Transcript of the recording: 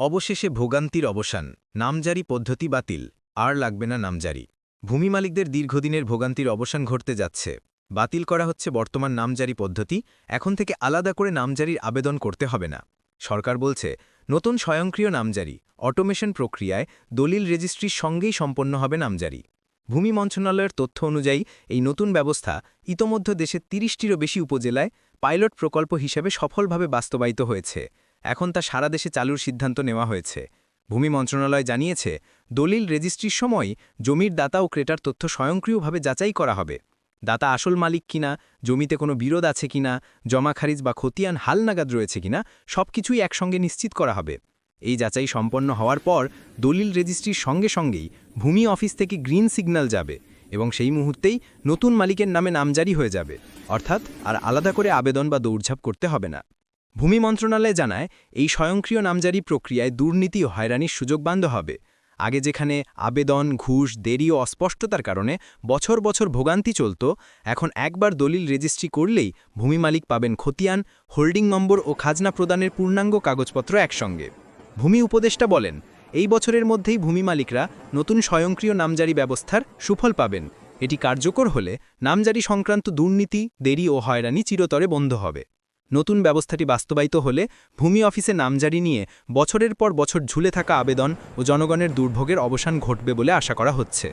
অবশেষে ভোগান্তির অবসান, নামজারি পদ্ধতি বাতিল, আর লাগবে না নামজারি। ভূমি মালিকদের দীর্ঘদিনের ভোগান্তির অবসান ঘটতে যাচ্ছে। বাতিল করা হচ্ছে বর্তমান নামজারি পদ্ধতি, এখন থেকে আলাদা করে নামজারির আবেদন করতে হবে না। সরকার বলছে, নতুন স্বয়ংক্রিয় নামজারি, অটোমেশন প্রক্রিয়ায় দলিল রেজিস্ট্রির সঙ্গেই সম্পন্ন হবে নামজারি। ভূমি মন্ত্রণালয়ের তথ্য অনুযায়ী, এই নতুন ব্যবস্থা ইতোমধ্যে দেশের তিরিশটিরও বেশি উপজেলায় পাইলট প্রকল্প হিসেবে সফলভাবে বাস্তবায়িত হয়েছে। এখন তা সারা দেশে চালুর সিদ্ধান্ত নেওয়া হয়েছে। ভূমি মন্ত্রণালয় জানিয়েছে, দলিল রেজিস্ট্রির সময় জমির দাতা ও ক্রেটার তথ্য স্বয়ংক্রিয়ভাবে যাচাই করা হবে। দাতা আসল মালিক কিনা, জমিতে কোনো বিরোধ আছে কিনা, জমা খারিজ বা খতিয়ান হালনাগাদ রয়েছে কিনা, সবকিছুই একসঙ্গে নিশ্চিত করা হবে। এই যাচাই সম্পন্ন হওয়ার পর দলিল রেজিস্ট্রির সঙ্গে সঙ্গেই ভূমি অফিস থেকে গ্রিন সিগন্যাল যাবে এবং সেই মুহূর্তেই নতুন মালিকের নামে নামজারি হয়ে যাবে। অর্থাৎ আর আলাদা করে আবেদন বা দৌড়ঝাঁপ করতে হবে না। ভূমি মন্ত্রণালয় জানায়, এই স্বয়ংক্রিয় নামজারি প্রক্রিয়ায় দুর্নীতি ও হয়রানির সুযোগ বান্ধ হবে। আগে যেখানে আবেদন, ঘুষ, দেরি ও অস্পষ্টতার কারণে বছর বছর ভোগান্তি চলত, এখন একবার দলিল রেজিস্ট্রি করলেই ভূমি মালিক পাবেন খতিয়ান, হোল্ডিং নম্বর ও খাজনা প্রদানের পূর্ণাঙ্গ কাগজপত্র একসঙ্গে। ভূমি উপদেষ্টা বলেন, এই বছরের মধ্যেই ভূমি মালিকরা নতুন স্বয়ংক্রিয় নামজারি ব্যবস্থার সুফল পাবেন। এটি কার্যকর হলে নামজারি সংক্রান্ত দুর্নীতি, দেরি ও হয়রানি চিরতরে বন্ধ হবে। নতুন ব্যবস্থাটি বাস্তবায়িত হলে ভূমি অফিসে নামজারি নিয়ে বছরের পর বছর ঝুলে থাকা আবেদন ও জনগণের দুর্ভোগের অবসান ঘটবে বলে আশা করা হচ্ছে।